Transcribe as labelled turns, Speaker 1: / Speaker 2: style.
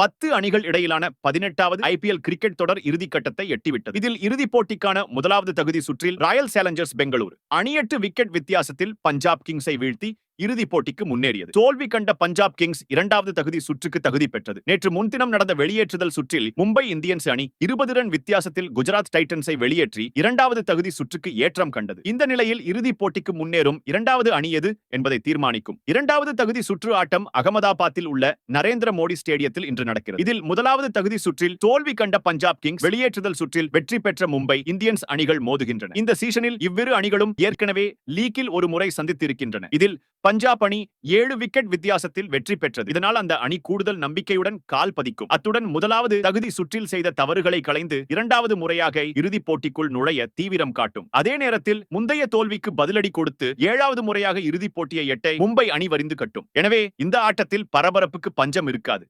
Speaker 1: பத்து அணிகள் இடையிலான பதினெட்டாவது ஐபிஎல் கிரிக்கெட் தொடர் இறுதிக்கட்டத்தை எட்டிவிட்டது. இதில் இறுதிப் போட்டிக்கான முதலாவது தகுதி சுற்றில் ராயல் சேலஞ்சர்ஸ் பெங்களூரு. அணியெட்டு விக்கெட் வித்தியாசத்தில் பஞ்சாப் கிங்ஸை வீழ்த்தி இறுதிப் போட்டிக்கு முன்னேறியது. தோல்வி கண்ட பஞ்சாப் கிங்ஸ் இரண்டாவது தகுதி சுற்றுக்கு தகுதி பெற்றது. நேற்று முன்தினம் நடந்த வெளியேற்றுதல் சுற்றில் மும்பை இந்தியன்ஸ் அணி இருபது ரன் வித்தியாசத்தில் குஜராத் டைட்டன்ஸை வெளியேற்றி இரண்டாவது தகுதி சுற்றுக்கு ஏற்றம் கண்டது. இந்த நிலையில் இறுதிப் போட்டிக்கு முன்னேறும் இரண்டாவது அணி எது என்பதை தீர்மானிக்கும். இரண்டாவது தகுதி சுற்று ஆட்டம் அகமதாபாத்தில் உள்ள நரேந்திர மோடி ஸ்டேடியத்தில் இன்று நடக்கிறது. இதில் முதலாவது தகுதி சுற்றில் தோல்வி கண்ட பஞ்சாப் கிங்ஸ் வெளியேற்றுதல் சுற்றில் வெற்றி பெற்ற மும்பை இந்தியன்ஸ் அணிகள் மோதுகின்றன. இந்த சீசனில் இவ்விரு அணிகளும் ஏற்கனவே லீக்கில் ஒரு முறை சந்தித்திருக்கின்றன. இதில் பஞ்சாப் அணி ஏழு விக்கெட் வித்தியாசத்தில் வெற்றி பெற்றது. இதனால் அந்த அணி கூடுதல் நம்பிக்கையுடன் கால் பதிக்கும். அத்துடன் முதலாவது தகுதி சுற்றில் செய்த தவறுகளை களைந்து இரண்டாவது முறையாக இறுதிப் போட்டிக்குள் நுழைய தீவிரம் காட்டும். அதே நேரத்தில் முந்தைய தோல்விக்கு பதிலடி கொடுத்து ஏழாவது முறையாக இறுதிப் போட்டியை எட்ட மும்பை அணி வரிந்து கட்டும். எனவே இந்த ஆட்டத்தில் பரபரப்புக்கு பஞ்சம் இருக்காது.